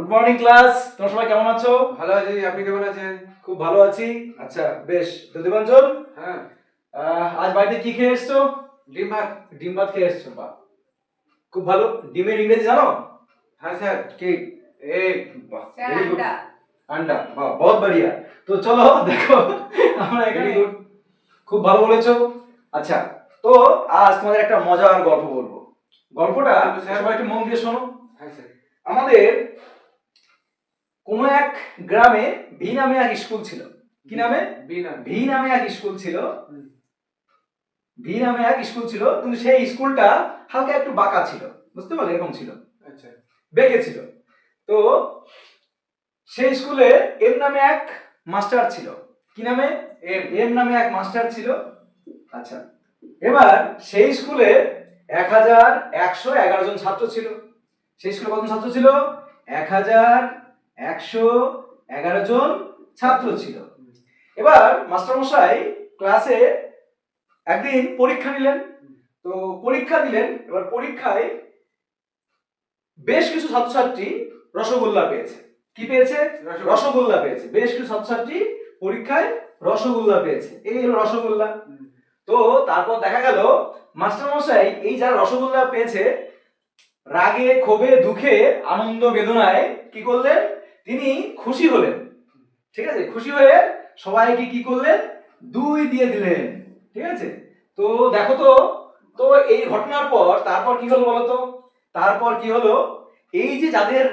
Good morning class তোমরা সবাই কেমন আছো? ভালো আছি আপনি কেমন আছেন? খুব ভালো আছি। আচ্ছা বেশ। তো দেবাঞ্জন হ্যাঁ। আহ, আজ বাড়িতে কি খেয়ে এসছো? ডিম ভাত। ডিম ভাত খেয়ে এসছো বাহ। খুব ভালো। ডিমের ইংরেজি জানো? হ্যাঁ স্যার। কি? very আন্ডা। আন্ডা বাহ বহুত বড়িয়া। তো চলো দেখো আমরা এখানে খুব ভালো বলেছ। আচ্ছা তো আজ তোমাদের একটা মজার গল্প বলব। গল্পটা স্যার। সবাই একটু মন দিয়ে শোনো। হ্যাঁ স্যার। আমাদের কোনো এক গ্রামে ভি নামে এক স্কুল ছিল। কি নামে? ভি নামে। এক স্কুল ছিল। ভি নামে এক স্কুল ছিল কিন্তু সেই স্কুলটা হালকা একটু বাঁকা ছিল। বুঝতে পারলে এরকম ছিল। আচ্ছা। বেঁকে ছিল। তো সেই স্কুলে এম নামে এক মাস্টার ছিল। কি নামে? এম। এম নামে এক মাস্টার ছিল। আচ্ছা। এবার সেই স্কুলে এক হাজার একশো এগারো জন ছাত্র ছিল। সেই স্কুলে কতজন ছাত্র ছিল? এক হাজার একশো এগারো জন ছাত্র ছিল। এবার মাস্টারমশাই ক্লাসে একদিন পরীক্ষা নিলেন। তো পরীক্ষা দিলেন এবার পরীক্ষায় বেশ কিছু ছাত্রছাত্রী রসগোল্লা পেয়েছে। কি পেয়েছে? রসগোল্লা। পেয়েছে। বেশ কিছু ছাত্রছাত্রী পরীক্ষায় রসগোল্লা পেয়েছে। এই হলো রসগোল্লা। তো তারপর দেখা গেল মাস্টারমশাই এই যারা রসগোল্লা পেয়েছে রাগে ক্ষোভে দুঃখে আনন্দ বেদনায় কি করলেন? তিনি খুশি হলেন। ঠিক আছে? খুশি হয়ে সবাইকে কি করলেন? দুই দিয়ে দিলেন। ঠিক আছে? তো দেখো তো তো এই ঘটনার পর তারপর কি হলো বলতো তারপর কি হলো? এই যে যাদের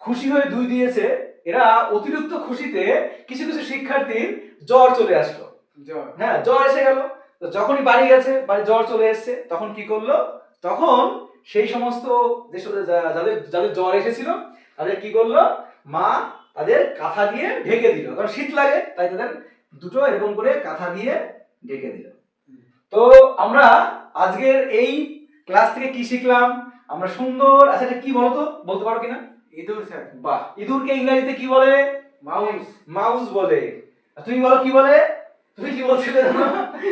খুশি হয়ে দুই দিয়েছে এরা অতিরিক্ত খুশিতে কিছু কিছু শিক্ষার্থীর জ্বর চলে আসলো। জ্বর। হ্যাঁ জ্বর এসে গেল। তো যখনই বাড়ি গেছে বাড়ি জ্বর চলে এসেছে তখন কি করল? তখন সেই সমস্ত যাদের যাদের জ্বর এসেছিল তাদের কি করল? মা তাদের কাঁথা দিয়ে ঢেকে দিল। কারণ শীত লাগে তাই তাদের দুটো এরকম করে কাঁথা দিয়ে ঢেকে দিল। তো আমরা আজকের এই ক্লাস থেকে কি শিখলাম? আমরা সুন্দর আচ্ছা এটা কি বলতো? বলতে পারো কিনা? ইঁদুর স্যার। বাহ ইঁদুরকে ইংরেজিতে কি বলে? মাউস। মাউস বলে। তুমি বলো কি বলে? তুমি কি বলছিলে?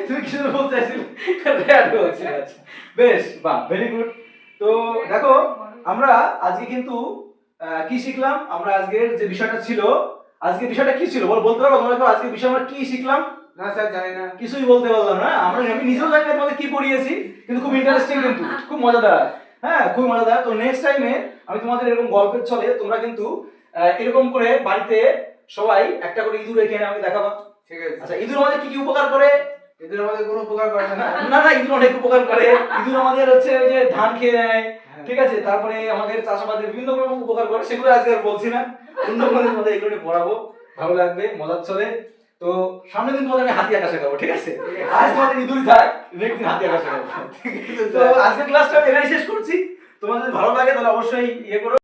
তুমি কি বলতে চাইছিলে? আচ্ছা। বেশ বাহ ভেরি গুড তো দেখো আমরা আজকে কিন্তু কি শিখলাম? আমরা আজকের যে বিষয়টা ছিল আজকে বিষয়টা কি ছিল? বল বলতে পারব তোমরা আজকে বিষয় আমরা কি শিখলাম? না স্যার জানি না। কিছুই বলতে পারলাম না। আমরা আমি নিজেও জানি না তোমাদের কি পড়িয়েছি কিন্তু খুব ইন্টারেস্টিং কিন্তু। খুব মজাদার। হ্যাঁ খুব মজাদার। তো নেক্সট টাইমে আমি তোমাদের এরকম গল্পের ছলে তোমরা কিন্তু আহ, এরকম করে বাড়িতে সবাই একটা করে ইঁদুর রেখে এনে আমাকে দেখাবা। ঠিক আছে। আচ্ছা ইঁদুর আমাদের কি কি উপকার করে? ইঁদুর আমাদের কোনো উপকার করে না। না না ইঁদুর অনেক উপকার করে। ইঁদুর আমাদের হচ্ছে যে ধান খেয়ে নেয় হ্যাঁ। ঠিক আছে? তারপরে আমাদের চাষাবাদে বিভিন্ন রকম উপকার করে সেগুলো আজকে আর বলছি না। অন্য কোনো মধ্যে এগুলো নিয়ে পড়াবো। ভালো লাগবে মজার চলে তো সামনে দিন তোমাদের আমি হাতি ঠিক আছে? আজ তোমাদের ইঁদুর থাক নেক্সট দিন হাতি তো আজকের ক্লাসটা আমি এখানে শেষ করছি। তোমাদের ভালো লাগে তাহলে অবশ্যই ইয়ে করো।